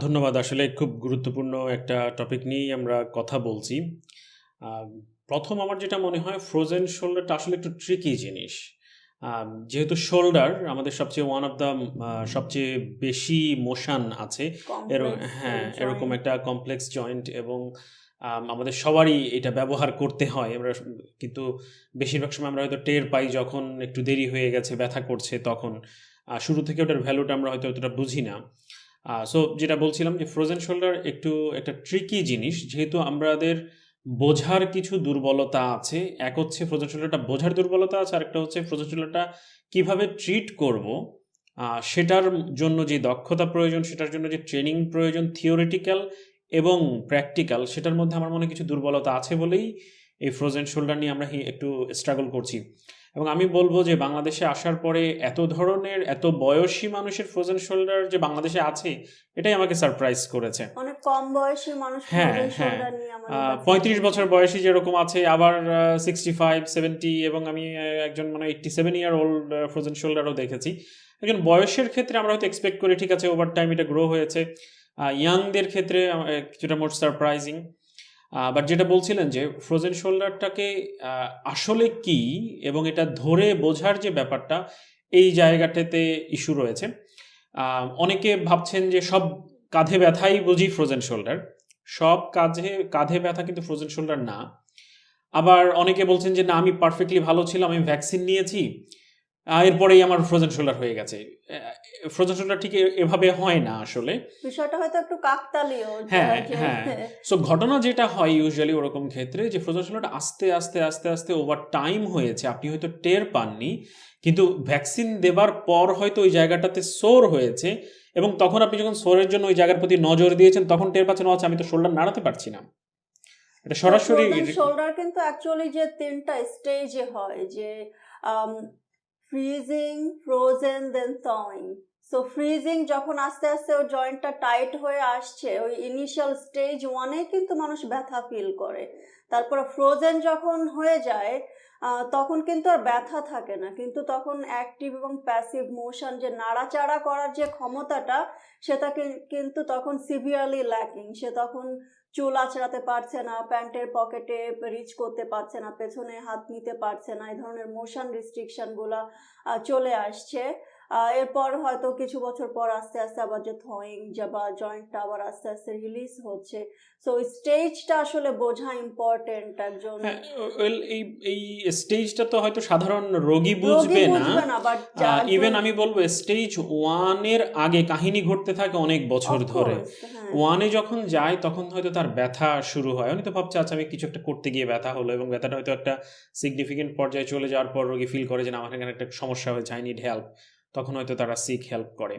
ধন্যবাদ। আসলে খুব গুরুত্বপূর্ণ একটা টপিক নিয়েই আমরা কথা বলছি। প্রথম আমার যেটা মনে হয় ফ্রোজেন শোল্ডারটা আসলে একটু ট্রিকি জিনিস। যেহেতু শোল্ডার আমাদের সবচেয়ে ওয়ান অফ দ্য সবচেয়ে বেশি মোশান আছে। এর হ্যাঁ, এরকম একটা কমপ্লেক্স জয়েন্ট এবং আমাদের সবারই এটা ব্যবহার করতে হয়। আমরা কিন্তু বেশিরভাগ সময় আমরা হয়তো টের পাই যখন একটু দেরি হয়ে গেছে, ব্যথা করছে তখন। শুরু থেকে ওটার ভ্যালুটা আমরা হয়তো অতটা বুঝি না। সো যেটা বলছিলাম যে ফ্রোজেন শোল্ডার একটু একটা ট্রিকি জিনিস। যেহেতু আমাদের বোঝার কিছু দুর্বলতা আছে। এক হচ্ছে ফ্রোজেন শোল্ডারটা বোঝার দুর্বলতা আছে। আরেকটা হচ্ছে ফ্রোজেন শোল্ডারটা কীভাবে ট্রিট করব, সেটার জন্য যে দক্ষতা প্রয়োজন, সেটার জন্য যে ট্রেনিং প্রয়োজন থিওরিটিক্যাল এবং প্র্যাকটিক্যাল সেটার মধ্যে আমার মনে কিছু দুর্বলতা আছে বলেই এই ফ্রোজেন শোল্ডার নিয়ে আমরা একটু স্ট্রাগল করছি। এবং আমি বলব যে বাংলাদেশে আসার পরে এত ধরনের এত বয়সী মানুষের ফ্রোজেন শোল্ডার যে বাংলাদেশে আছে, এটাই আমাকে সারপ্রাইজ করেছে। অনেক কম বয়সী মানুষ হ্যাঁ, হ্যাঁ। শোল্ডার নিয়ে আ আমাদের কাছে ৩৫ এসেছে। বছর বয়সী যেরকম আছে আবার সিক্সটি ফাইভ সেভেন্টি এবং আমি একজন মানে 87 ইয়ার ওল্ড ফ্রোজেন শোল্ডারও দেখেছি। একজন বয়সের ক্ষেত্রে আমরা হয়তো এক্সপেক্ট করি ঠিক আছে ওভার টাইম এটা গ্রো হয়েছে। ইয়াংদের ক্ষেত্রে কিছুটা মোট সারপ্রাইজিং। বাট যেটা বলছিলেন যে ফ্রোজেন শোল্ডারটাকে আসলে কি এবং এটা ধরে বোঝার যে ব্যাপারটা, এই জায়গাটাতে ইস্যু রয়েছে। অনেকে ভাবছেন যে সব কাঁধে ব্যথাই বুঝি ফ্রোজেন শোল্ডার। সব কাঁধে কাঁধে ব্যথা কিন্তু ফ্রোজেন শোল্ডার না। আবার অনেকে বলছেন যে না আমি পারফেক্টলি ভালো ছিলাম, আমি ভ্যাকসিন নিয়েছি। এরপরেই আমার ফ্রোজেন শোল্ডার হয়ে গেছে। ফ্রোজেন শোল্ডার ঠিক এভাবে হয় না আসলে। বিষয়টা হয়তো একটু কাকতালীয় হ্যাঁ, হ্যাঁ। সো ঘটনা যেটা হয় ইউজুয়ালি ওরকম ক্ষেত্রে যে ফ্রোজেন শোল্ডারটা আস্তে, আস্তে, আস্তে, আস্তে ওভার টাইম হয়েছে। আপনি হয়তো টের পাননি। কিন্তু ভ্যাকসিন দেবার পর হয়তো ওই জায়গাটাতে সোর হয়েছে এবং তখন আপনি যখন সোরের জন্য ওই জায়গার প্রতি নজর দিয়েছেন তখন টের পাচ্ছেন আচ্ছা আমি তো শোল্ডার নাড়াতে পারছি না। এটা সরাসরি শোল্ডার কিন্তু অ্যাকচুয়ালি যে ৩ টা স্টেজে হয় যে আম freezing, frozen then thawing. So freezing যখন আস্তে, আস্তে ওই জয়েন্টটা টাইট হয়ে আসছে, ওই ইনিশিয়াল স্টেজ ওয়ানে কিন্তু মানুষ ব্যথা ফিল করে। তারপরে ফ্রোজেন যখন হয়ে যায় তখন কিন্তু আর ব্যথা থাকে না। কিন্তু তখন অ্যাক্টিভ এবং প্যাসিভ মোশন যে নাড়াচাড়া করার যে ক্ষমতাটা, সেটা কি কিন্তু তখন সিভিয়ারলি ল্যাকিং। সে তখন চুল আঁচড়াতে পারছে না, প্যান্টের পকেটে রিচ করতে পারছে না, পেছনে হাত নিতে পারছে না। এই ধরনের মোশন রিস্ট্রিকশনগুলা চলে আসছে। এরপর হয়তো কিছু বছর পর আস্তে, আস্তে আবার যে থawing যা বা জয়েন্টটা আবার আস্তে, আস্তে রিলিজ হচ্ছে। সো স্টেজটা আসলে বোঝা ইম্পোর্টেন্ট একজন হ্যাঁ, এই এই স্টেজটা তো হয়তো সাধারণ রোগী বুঝবে না। ইভেন আমি বলব স্টেজ 1 এর আগে কাহিনী ঘটতে থাকে অনেক বছর ধরে। কোর্স হ্যাঁ। 1 এ যখন যায় তখন হয়তো তার ব্যথা শুরু হয়। উনি তো ভাবছে আচ্ছা আমি কিছু একটা করতে গিয়ে ব্যথা হলো এবং ব্যথাটা হয়তো একটা সিগনিফিক্যান্ট পর্যায়ে চলে যাওয়ার পর রোগী ফিল করে যে না আমার এখানে একটা সমস্যা হয়েছে, আই নিড হেল্প। তখন হয়তো তারা সিক হেল্প করে।